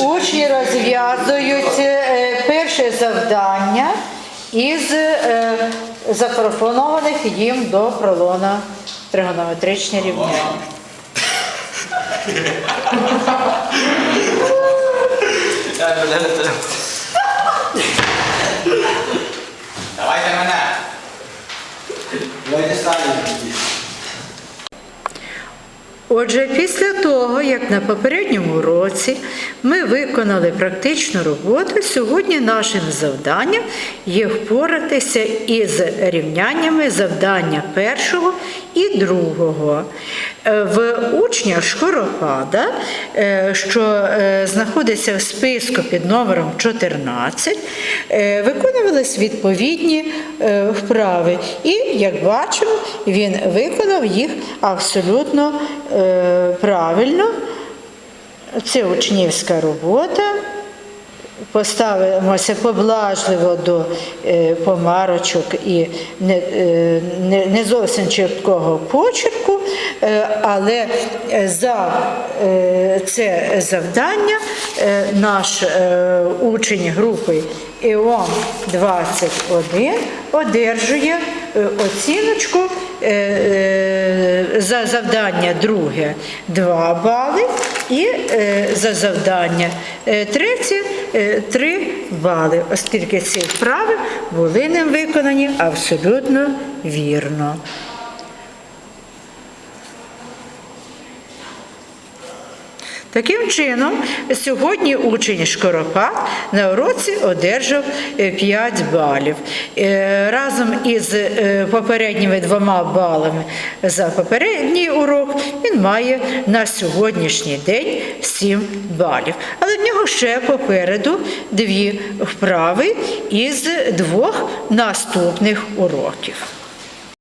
Учні розв'язують е, перше завдання із е, запропонованих їм до пролона тригонометричні рівняння. Давайте мене. Давайте самі. Отже, після того, як на попередньому році ми виконали практичну роботу, сьогодні нашим завданням є впоратися із рівняннями завдання першого і другого. Е, В учня Шкоропада, е, що е, знаходиться в списку під номером 14, е, виконувались відповідні вправи. І, як бачимо, він виконав їх абсолютно правильно. Це учнівська робота. Поставимося поблажливо до е, помарочок і не, е, не, зовсім чіткого почерку, е, але за це завдання наш учень групи ЕОН 21 одержує оціночку за завдання друге 2 бали і е, за завдання е, третє 3 бали, оскільки ці вправи були ним виконані абсолютно вірно. Таким чином, сьогодні учень Шкоропад на уроці одержав е, 5 балів. Е, Разом із е, попередніми двома балами за попередній урок він має на сьогоднішній день 7 балів. Але в нього ще попереду дві вправи із двох наступних уроків.